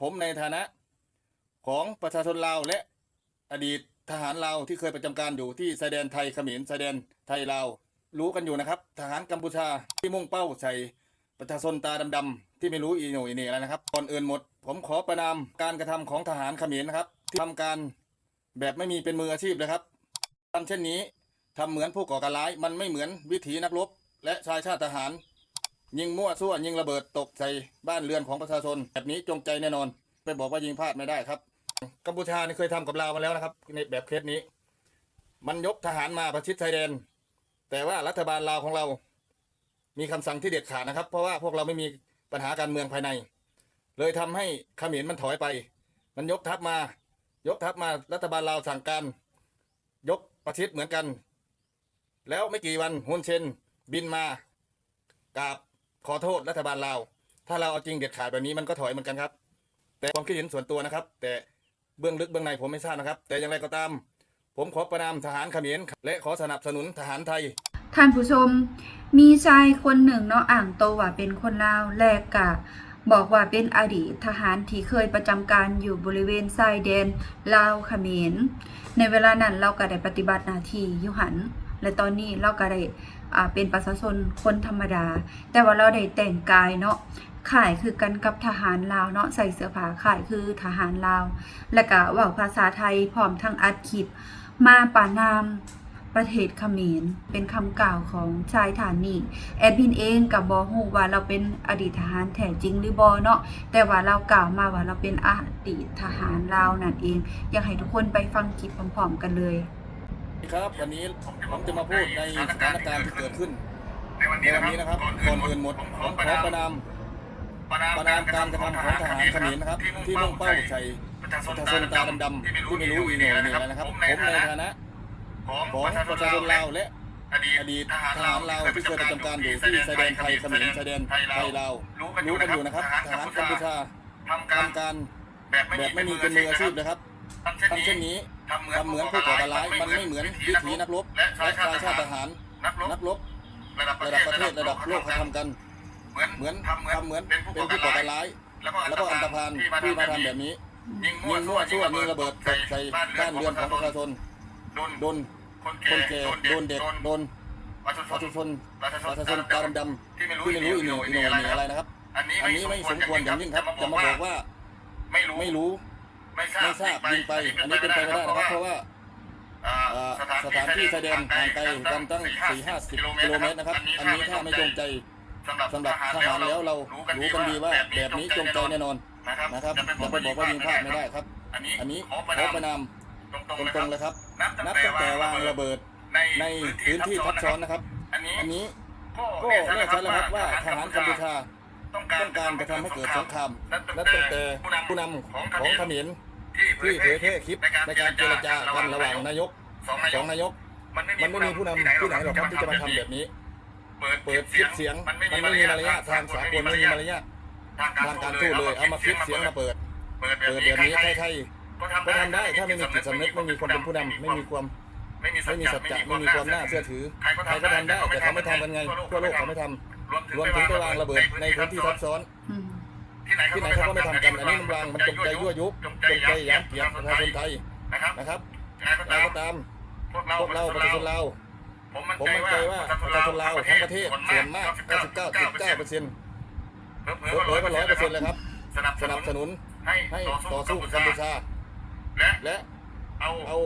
ผมในฐานะของประชาชนลาวและอดีตทหารลาวที่เคยประจำการอยู่ที่ชายแดนไทยเขมรชายแดนไทยลาวรู้กันอยู่นะครับ ทหารกัมพูชาที่มุ่งเป้าใส่ประชาชนตาดำๆที่ไม่รู้อีโนอีเน่แล้วนะครับก่อนอื่นหมด ผมขอประนามการกระทำของทหารเขมรนะครับ ที่ทำการแบบไม่มีเป็นมืออาชีพนะครับทำเช่นนี้ทำเหมือนผู้ก่อการร้าย มันไม่เหมือนวิถีนักรบและชายชาติทหาร ยิงมั่วซั่วยิงระเบิดตกใส่บ้านเรือนของประชาชน แบบนี้จงใจแน่นอน ไปบอกว่ายิงพลาดไม่ได้ครับ กัมพูชาเคยทำกับลาวมาแล้วนะครับ ในแบบเคสนี้ มันยกทหารมาประชิดชายแดน แต่ว่ารัฐบาลลาวของเรา มีคำสั่งที่เด็ดขาดนะครับ เพราะว่าพวกเราไม่มีปัญหาการเมืองภายใน เลยทำให้ขมิ้นมันถอยไป มันยกทัพมา ยกทัพมารัฐบาลลาวสั่งการ ยกประชิดเหมือนกัน แล้วไม่กี่วันฮุนเชนบินมากราบ ขอโทษรัฐบาลลาวถ้าเราเอาจริงเด็ดขาดแบบนี้มันก็ถอยเหมือนกันครับ แต่ความคิดเห็นส่วนตัวนะครับ แต่เบื้องลึกเบื้องในผมไม่ทราบนะครับ แต่อย่างไรก็ตาม ผมขอประนามทหารเขมรและขอสนับสนุนทหารไทย ท่านผู้ชม มีชายคนหนึ่งเนาะอ่างโตว่าเป็นคนลาวแลกกะบอกว่าเป็นอดีตทหารที่เคยประจำการอยู่บริเวณชายแดนลาวเขมร ในเวลานั้นเราก็ได้ปฏิบัติหน้าที่ยุหัน และตอนนี้เราก็ได้ เป็นประชาชนคนธรรมดา แต่ว่าเราได้แต่งกายเนาะขายคือกันกับทหารลาวเนาะใส่เสื้อผ้าขายคือทหารลาว และก็ว่าภาษาไทยพร้อมทั้งอัดคลิปมาป่านามประเทศเขมรเป็นคำกล่าวของชายฐานนี่แอดมินเองกับบอฮูว่าเราเป็นอดีตทหารแท้จริงหรือบอเนาะแต่ว่าเรากล่าวมาว่าเราเป็นอดีตทหารลาวนั่นเอง อยากให้ทุกคนไปฟังคลิปพร้อมๆกันเลย สวัสดีครับวันนี้ผมจะมาพูดในสถานการณ์ที่เกิดขึ้นในวันนี้นะครับก่อนอื่นหมดผมขอประนามประนามการกระทำของทหารเขมรนะครับ ที่มุ่งเป้าชัยประชาชนตาดำๆที่ไม่รู้อีโน่เนี่ยนะครับ ผมในฐานะของประชาชนลาวและอดีตทหารลาวที่เคยประจำการอยู่ที่ชายแดนไทยเขมรชายแดนไทยลาวรู้กันอยู่นะครับทหารกัมพูชาทำการแบบไม่มีเป็นมืออาชีพนะครับ ทำเช่นเช่นนี้ ทำเหมือนผู้ก่อการร้ายมันไม่เหมือนวิถีนักกรบและแชาชายาติทหาร นักรบระดับประเทศระดับโลกเขาทำกัน เหมือนเหมือนทำเหมือนเป็นผู้ก่อการร้าย แล้วก็อันตรพานนที่ที่มามาทำแบบนี้ยิงมั่งววซั่ววยิงระเบิดใส่ใส่บ้านเรือนของประชาชนโดนคนนแก่โดนเด็กโดนประชาชนประชาชนตาดำๆม่รู้ที่ไม่รู้อีโนู่อีโน่น่อีน่น่อะไรนะครับอันนี้ไม่สมควรอย่างยิ่งครับจะมาบอกว่าไม่รู้ ไม่ทราบไม่ยิงไป อันนี้เป็นไปไม่ได้นะครับ เพราะว่าสถานที่แสดงห่างไกลกันตั้งสี่ห้าสิบกิโลเมตรนะครับ อันนี้ถ้าไม่จงใจสำหรับทหารแล้วเรารู้กันดีว่าแบบนี้จงใจแน่นอนนะครับจะไปบอกว่ายิงพลาดไม่ได้ครับ อันนี้ขอประนามตรงๆเลยครับ นับตั้งแต่วางระเบิดในพื้นที่ทับซ้อนนะครับ อันนี้ก็แน่ชัดแล้วครับว่าทหารกัมพูชาต้องการกระทำให้เกิดสงครามนับตั้งแต่ผู้นำของเขมร ที่เผยแพร่คลิปในการเจรจากันระหว่างนายกสองนายกมันไม่มีผู้นำนำที่ไหนหรอกครับที่จะมาทำทแบบนี้ เปิเปิดคลิปเสียงมันไม่มีมีมามารรยาททางสาสากลไม่มีมีมามารรยาททางการทูตเลยเอามาคลิลิปเสียงมาเปิด เปิดแบบนี้ใครๆก็ทำทได้ถ้าไม่มีจิตสำนึกไม่มีคนเป็นผู้นำนไม่มีความไม่มีสัจจะไม่มีความน่าเชื่อถือใครก็ทำได้แต่เขาไม่ทำกันไงทั่วโลกเขาไม่ทำรรวมถึงงไปไปวาวางระเบิดในพื้นที่ทับซ้อน ที่ไหนที่ไหนเขาก็ไม่ทำกัน อันนี้มันวางมันจงใจยั่วยุจงใจย้ำเกียรติประชาชนไทยนะครับนะครับอรก็ตามพวกเราประชาชนเราผมมั่นใจว่าประชาชนเราทั้งประเทศส่วนมาก99.9เปอร์เซ็นต์เผยว่าร้อยเปอร์เซ็นต์เลยครับสนับสนุนให้ต่อสู้กับกัมพูชาและเอา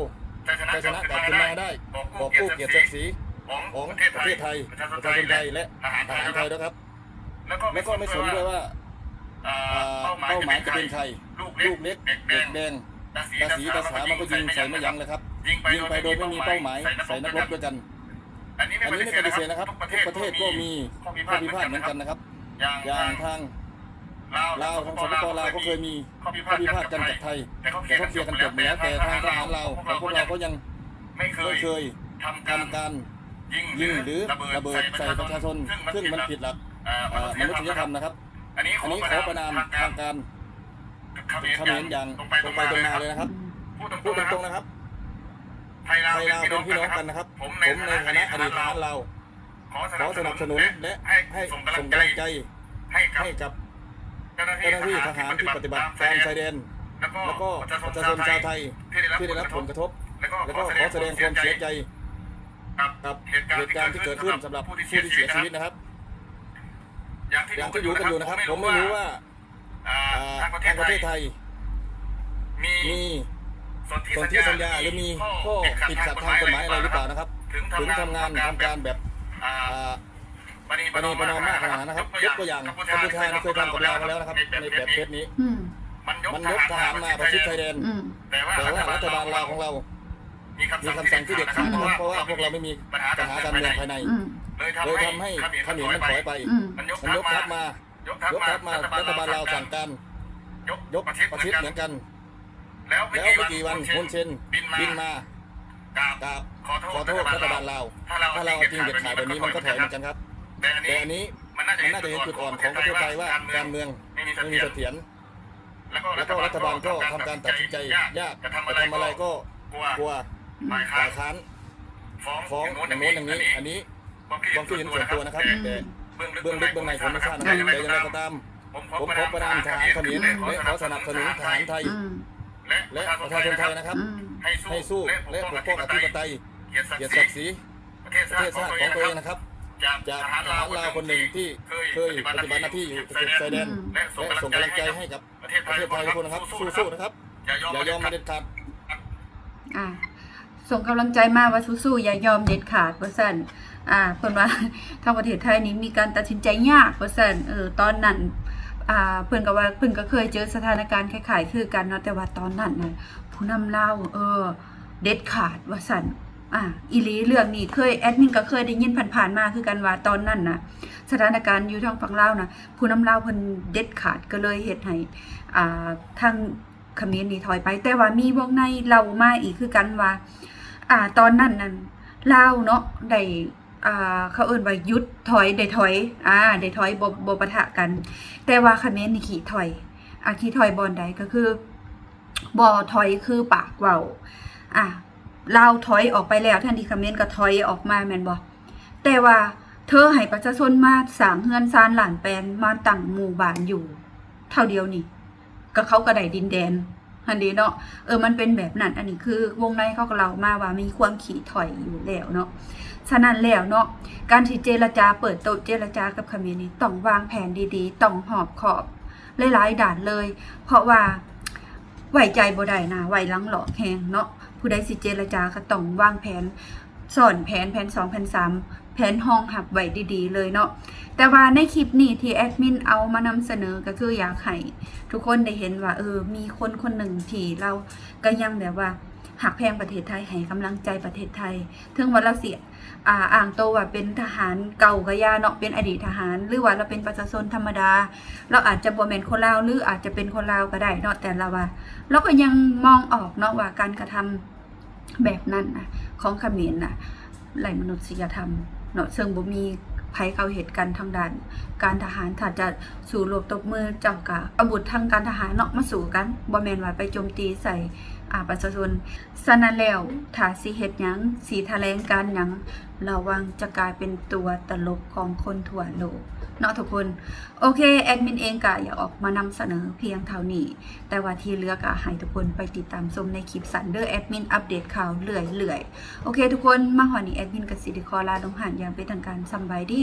ชัยชนะกลับคืนมาได้ขอบกู้เกียรติศักดิ์ศรีของประเทศไทยประชาชนไทยและทหารไทยนะครับ แล้วก็ไม่สนด้วยว่า เป้าหมายเป้าหมายจะเป็นใคร ลูลูกกเล็เล็กกเด็เด็กกแดแดงงตาสีตาสีตาสามันก็ยิงใส่ไม่ยั้งเลยครับ ยิงไปยิงไปโดยไม่มีเป้าหมายใส่นักใส่นักรรบบด้ด้ววยยกักันนอันนี้ไม่อันนี้ไม่ปฏิเสธนะครับทุกทุกประเทศก็มีข้อพิข้อพิพาพาททเหเหมืมืออนนกักันนนะนะครับ อย่างอย่างทาทางงลาลาววทาทางงสสปปปปลาลาววก็ก็เคเคยยมีมีข้อพิข้พาอทพิกันพาทกักับนไทกับยไทย แต่เขาเคลีแต่ยร์เขากันเคลียร์จกันบจแล้บวหมดแล้วแต่แต่ทาทางงพวกพวกเราเราก็ก็ยัยังงไม่เคไม่ยเคยทำการทำการยิงยิงหหรืรืออระระเบิเบิดดใส่ใส่ปประระชาชาชชนนซึ่ซึ่งงมัมันนผิผิดดหหลัลักกมมนุนุษษยยธธรรรรมมนะนะคครัรับบ อันนี้อันนี้ขขออปประระนานามมทาทางงกาการรเขมรเขมรอย่างอย่างตรงไปตตรรงงไปมาตรงเลยครับนะครับ ไทยลาวไทยลาวเป็เป็นนพี่พี่น้น้อองงกักันนนะนะคครัรับ บผมในผมในฐาฐานะนะออดีดีตตททหาหารรเรา เราขอขอสสนันับบสสนุนุนนและและให้ให้ส่ส่งงกำกำลัลังงใจใจให้กับให้กับให้กับเจ้าหน้าเจ้าหน้าที่ทหารที่ปฏิบัติตามชายแดนแล้วก็แล้วก็ประประชาชาชชนนชาชาววไทไทยยที่ได้รับที่ได้รับผผลลกกระระททบ บ แล้วก็ขอแสดงความเสียใจกับกับเหตุการเหณ์ตุการณ์ที่เกิดขึ้นสำหรับผู้ที่เสียชีวิตนะครับ อย่างที่อย่างที่รู้กันอยู่นะครับ ผมไม่รู้ว่าอ่าอ่าทางประเททางศประเทศไทไทยยมีมีส่วนที่ส่วนที่สัญญาหรือมีข้อติดขัดทางกฎหมายอะไรหรือเปล่านะครับ ถึงทำงานทำการแบบอ่าอ่าปณีปณีประนอมมากขนาดนั้นนะครับยกตัวอย่างกัมพูชาเคยทำกับเรามาแล้วนะครับ ในแบบเคสนี้อืมมันยกมันยกทหารมาประชิดชายแดนอืมแต่ว่าแต่ว่ารัฐบาลลาวของเรา มีมีคำสั่งที่เด็ดขาดนะครับเพราะว่าพวกเราไม่มีปัญหาการเมืองภายใน อืมเลยเลยทำทำให้ให้เขเขมมรรมัมันนถถออยยไปไป อืม มันยกมันยกทัทัพพมา มายกทัพยกทัพมารัฐบาลลาวสั่งการยกยกประชิดประชิดเหมือนกัน แล้วไม่แล้วไม่กี่กี่วัวันนคุคุณณเชเชนนบินมาบินมากราบกราบขอขอโทโทษษรัรัฐฐบาบาลลลาลาววถ้าเราถ้าเราเอาจริงเด็ดขาดแบบนี้มันก็ถอยเหมือนกันครับ แต่อันแต่นี้อันนี้มันน่าจะมันน่าจะเห็นจุดอ่อนของประเทศไทยว่าการเมืองไม่มีไม่มีเสเสถีถียยรรแล้วก็แล้วก็รัฐบาลก็ทำการตัดสินใจยากจะทำจะทำอะไรก็กลัว กลัว ฝ่ายฝ่ายค้านค้านฟ้องฟ้องอย่างโน้นอย่างนี้ อันนี้ความคิดความคิดเห็นส่วนตัวนะครับแต่แต่เบื้องลึกเบื้องลึกเบื้องในผมไม่ทราบนะครับแต่อย่างไรก็ตาม ผมผมขอประนามทหารเขมรและขอสนับสนุนทหารไทยอืมและและปประระชาชาชชนนไทไทยยนะนะคครัรับบให้ให้สู้สู้และและปปกกป้ป้อองงออธิธิปปไตไตยยเกียรติศักเกียรติดิ์ศศัรีกดิ์ศรีประเทศประเทศชาชาติติขขอองงตัตัววเอเองงนะนะคครัรับบจากจากททหาหารรลาลาววคคนนหหนึ่นึ่งงที่ที่เคยเคยปปฏิฏิบับัติติหหน้าน้าที่ที่ออยู่ยู่และและส่ส่งงกำกำลัลังงใจใจให้ให้กักับบปประระเทเทศศไทไทยยทุทุกกคคนนนะนะคครัรับบสู้สู้ๆๆนะนะคครัรับบอย่ายอมอ่า ส่งกำลังใจมาว่าสู้ๆอย่ายอมเด็ดขาดว่าซั่นอ่าเพิ่นว่าทางประเทศไทยนี้มีการตัดสินใจยากว่าซั่นเออตอนนั้นอ่าเพิ่นก็ว่าเพิ่นก็เคยเจอสถานการณ์คล้ายๆคือกันเนาะแต่ว่าตอนนั้นน่ะผู้นำเราเออเด็ดขาดว่าซั่นอ่าอีลีเรื่องนี้เคยแอดมินก็เคยได้ยินผ่านๆมาคือกันว่าตอนนั้นน่ะสถานการณ์อยู่ทางฝั่งลาวนะผู้นำลาวเพิ่นเด็ดขาดก็เลยเฮ็ดให้อ่าทางเขมรนี่ถอยไป แต่ว่ามีวงในเรามาอีกคือกันว่า อ่า ตอนนั้นนั่นเล่าเนาะได้อ่าเขาเอิ้นว่ายุดถอยได้ถอย อ่าได้ถอยบบปะทะกัน แต่ว่าเขมรนี่ขี่ถอยอ่าขี่ถอยบอนใดก็คือบ่ถอยคือปากเว้าอ่าลาถอยออกไปแล้วทันทีเขมรก็ถอยออกมาแมนบ่แต่ว่าเธอให้ประชาชนมาสางเฮือนซานหลานแปลนมาตั้งหมู่บ้านอยู่ เท่าเดียวนี่ก็เขาก็ได้ดินแดน อันนี้เนาะเออมันเป็นแบบนั้นอันนี้คือวงในเขาก็เล่ามาว่ามีความขี่ถอยอยู่แล้วเนาะฉะนั้นแล้วเนาะการที่เจรจาเปิดโต๊ะเจรจากับเขมรนี่ต้องวางแผนดีๆต้องหอบขอบหลายๆด่านเลย เพราะว่าไหวใจบ่ได้นะไหวลังหลอกแหงเนาะผู้ใดสิเจรจาก็ต้องวางแผน สอนแผนแผนสองแผนสามแผนห้องหับไว้ดีๆ เลยเนาะแต่ว่าในคลิปนี้ที่แอดมินเอามานำเสนอก็คืออยากให้ทุกคนได้เห็นว่าเออมีคนคนหนึ่งที่เราก็ยังแบบว่าหักแพงประเทศไทยให้กำลังใจประเทศไทยถึงว่าเราเสียอ่าอ่างโตว่าเป็นทหารเก่าก็ย่าเนาะเป็นอดีตทหาร หรือว่าเราเป็นประชาชนธรรมดา เราอาจจะบ่แม่นคนลาวหรืออาจจะเป็นคนลาวก็ได้เนาะแต่เราว่า เราก็ยังมองออกเนาะว่าการกระทำแบบนั้นนะ ของเขมรน่ะไหลมนุษยธรรมเนาะเชิงบ่มีภัยเข้าเหตุการณ์ทางด้าน การทหารถ้าจะสู่รบตบมือเจ้ากะอาวุธทางการทหารเนาะมาสู่กันบ่แม่นว่าไปโจมตีใส่ อาประชาชนฉะนั้นแล้วถ้าสิเฮ็ดหยังสิแถลงการหยังระวังจะกลายเป็นตัวตลกของคนทั่วโลกเนาะทุกคน โอเค แอดมินเองก็อยากออกมานำเสนอเพียงเท่านี้ แต่ว่าที่เหลือก็ให้ทุกคนไปติดตามชมในคลิปสันเดอร์แอดมินอัปเดตข่าวเรื่อยๆโอเค ทุกคนมาหอนี้แอดมินกับสิริคอลาดงหันอย่างเป็นทางการสำบายดี